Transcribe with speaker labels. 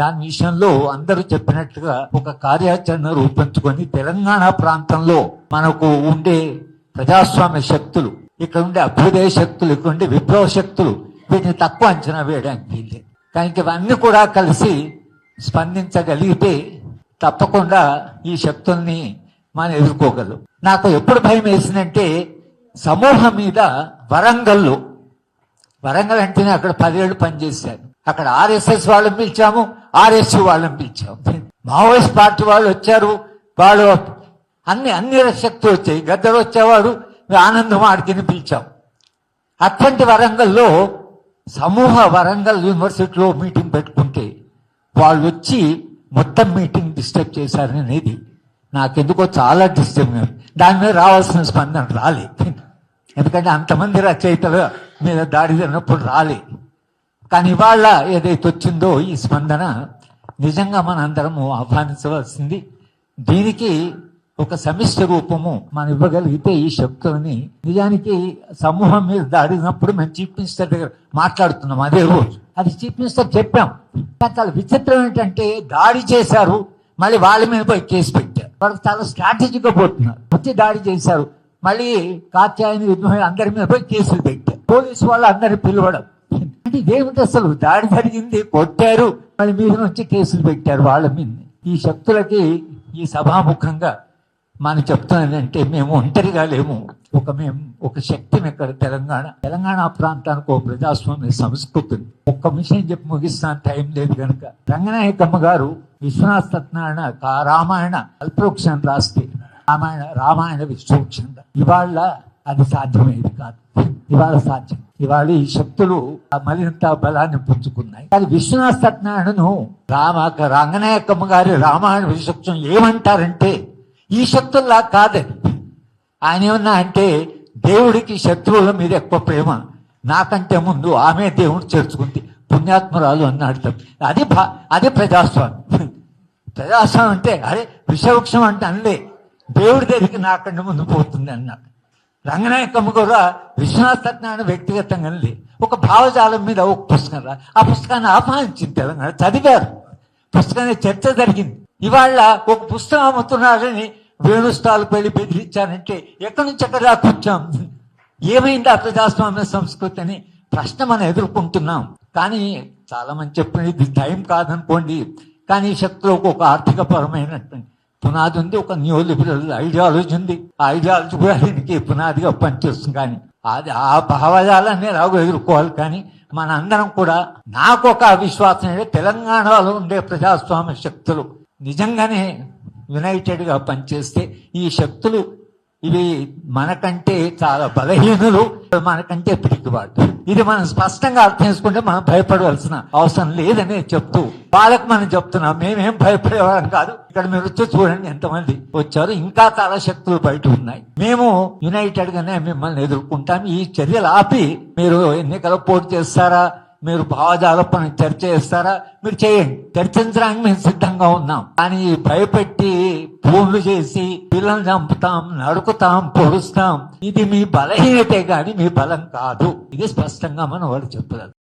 Speaker 1: దాని విషయంలో అందరూ చెప్పినట్టుగా ఒక కార్యాచరణ రూపొంచుకొని తెలంగాణ ప్రాంతంలో మనకు ఉండే ప్రజాస్వామ్య శక్తులు ఇక్కడ ఉండే అభ్యుదయ శక్తులు ఇక్కడ ఉండే విప్లవ శక్తులు వీటిని తక్కువ అంచనా వేయడానికి వీల్లేదు. కానీ ఇవన్నీ కూడా కలిసి స్పందించగలిగితే తప్పకుండా ఈ శక్తుల్ని మనం ఎదుర్కోగలం. నాకు ఎప్పుడు భయం వేసిందంటే సమూహం మీద వరంగల్లో వరంగల్ అంటేనే అక్కడ పదేళ్ళు పనిచేశారు. అక్కడ ఆర్ఎస్ఎస్ వాళ్ళని పిలిచాము ఆర్ఎస్యు వాళ్ళని పిలిచాము. మావోయిస్ట్ పార్టీ వాళ్ళు వచ్చారు వాళ్ళు అన్ని అన్ని శక్తులు వచ్చాయి. గద్దరు వచ్చేవాడు ఆనందం ఆడికిని పిలిచాం. అట్లాంటి వరంగల్లో సమూహ వరంగల్ యూనివర్సిటీలో మీటింగ్ పెట్టుకుంటే వాళ్ళు వచ్చి మొత్తం మీటింగ్ డిస్టర్బ్ చేశారనేది నాకెందుకో చాలా డిస్టర్బ్ దాని మీద రావాల్సిన స్పందన రాలేదు. ఎందుకంటే అంతమంది రచయితల మీద దాడి జరిగినప్పుడు రాలే కానీ ఇవాళ ఏదైతే వచ్చిందో ఈ స్పందన నిజంగా మనందరము ఆహ్వానించవలసింది. దీనికి ఒక సమిష్టి రూపము మనం ఇవ్వగలిగితే ఈ శక్తులని నిజానికి సమూహం మీద దాడినప్పుడు మేము చీఫ్ మినిస్టర్ దగ్గర మాట్లాడుతున్నాం అదే రోజు. అది చీఫ్ మినిస్టర్ చెప్పాం. చాలా విచిత్రం ఏంటంటే దాడి చేశారు మళ్ళీ వాళ్ళ మీద పోయి కేసు పెట్టారు. వాళ్ళు చాలా స్ట్రాటజీగా పోతున్నారు. వచ్చి దాడి చేశారు మళ్ళీ కాత్యాయని విద్రోహి అందరి మీద పోయి కేసులు పెట్టారు. పోలీసు వాళ్ళు అందరిని పిలవడం అంటే ఏమిటి అసలు దాడి జరిగింది కొట్టారు. వాళ్ళ మీద నుంచి కేసులు పెట్టారు వాళ్ళ మీద. ఈ శక్తులకి ఈ సభాముఖంగా మనం చెప్తున్నదంటే మేము ఒంటరిగా లేము. ఒక మేము ఒక శక్తిని ఇక్కడ తెలంగాణ తెలంగాణ ప్రాంతానికి ఒక ప్రజాస్వామ్య సంస్కృతి. ఒక్క విషయం చెప్పి ముగిస్తాను టైం లేదు కనుక రంగనాయకమ్మ గారు విశ్వనాథ సత్యనారాయణ రామాయణ అల్పవృక్షం రాస్తే రామాయణ రామాయణ విశ్వవృక్షం. ఇవాళ అది సాధ్యమేది కాదు. ఇవాళ సాధ్యం. ఇవాళ ఈ శక్తులు మరింత బలాన్ని పుంజుకున్నాయి. కానీ విశ్వనాథ సత్యనారాయణను రామ రంగనాయకమ్మ గారి రామాయణ విశ్వవృక్షం ఏమంటారంటే ఈ శక్తుల్లా కాదని ఆయన ఏమన్నా అంటే దేవుడికి శత్రువుల మీద ఎక్కువ ప్రేమ. నాకంటే ముందు ఆమె దేవుడు చేర్చుకుంది. పుణ్యాత్మరాలు అన్నాడు తప్ప. అది భా అది ప్రజాస్వామ్యం. ప్రజాస్వామ్యం అంటే అరే విషవృక్షం అంటే అనలే దేవుడి దగ్గరికి నాకంటే ముందు పోతుంది అన్నాడు. రంగనాయకమ్మ కూడా విశ్వనాథ సత్యనారాయణ వ్యక్తిగతంగా లే ఒక భావజాలం మీద ఒక పుస్తకం రా ఆ పుస్తకాన్ని ఆహ్వానించింది తెలంగాణ. చదివారు. పుస్తకాన్ని చర్చ జరిగింది. ఇవాళ ఒక పుస్తకం అమ్ముతున్నారని వేణుస్థాలు పెళ్ళి బెదిరించారంటే ఎక్కడి నుంచి ఎక్కడ దాకా ఏమైంది ఆ ప్రజాస్వామ్య సంస్కృతి అని ప్రశ్న మనం ఎదుర్కొంటున్నాం. కానీ చాలా మంది చెప్పినది ఇది టైం కాదనుకోండి. కానీ ఈ ఒక ఆర్థిక పరమైనటువంటి పునాది ఉంది ఒక న్యూ లిబరల్ ఐడియాలజీ ఉంది ఆ ఐడియాలజీ కూడా దీనికి పునాదిగా పనిచేస్తుంది కానీ అది ఆ భావజాలాన్ని ఎలాగో ఎదుర్కోవాలి కానీ మన అందరం కూడా నాకు ఒక అవిశ్వాసం అంటే తెలంగాణలో ఉండే ప్రజాస్వామ్య శక్తులు నిజంగానే యునైటెడ్గా పనిచేస్తే ఈ శక్తులు ఇవి మనకంటే చాలా బలహీనులు మనకంటే పిరికివాడు. ఇది మనం స్పష్టంగా అర్థం చేసుకుంటే మనం భయపడవలసిన అవసరం లేదని చెప్తూ వాళ్ళకి మనం చెప్తున్నాం మేమేం భయపడేవాళ్ళం కాదు. ఇక్కడ మీరు వచ్చి చూడండి ఎంతమంది వచ్చారు. ఇంకా చాలా శక్తులు బయట ఉన్నాయి. మేము యునైటెడ్ గానే మిమ్మల్ని ఎదుర్కొంటాం. ఈ చర్యలు ఆపి మీరు ఎన్నికల పోటీ చేస్తారా? మీరు భావజాలపని చర్చ చేస్తారా? మీరు చేయండి. చర్చించడానికి మేము సిద్ధంగా ఉన్నాం. కానీ భయపెట్టి ఫోన్లు చేసి పిల్లల్ని చంపుతాం నడుకుతాం పొడుస్తాం. ఇది మీ బలహీనతే గాని మీ బలం కాదు. ఇది స్పష్టంగా మనం వాళ్ళు చెప్పగలరు.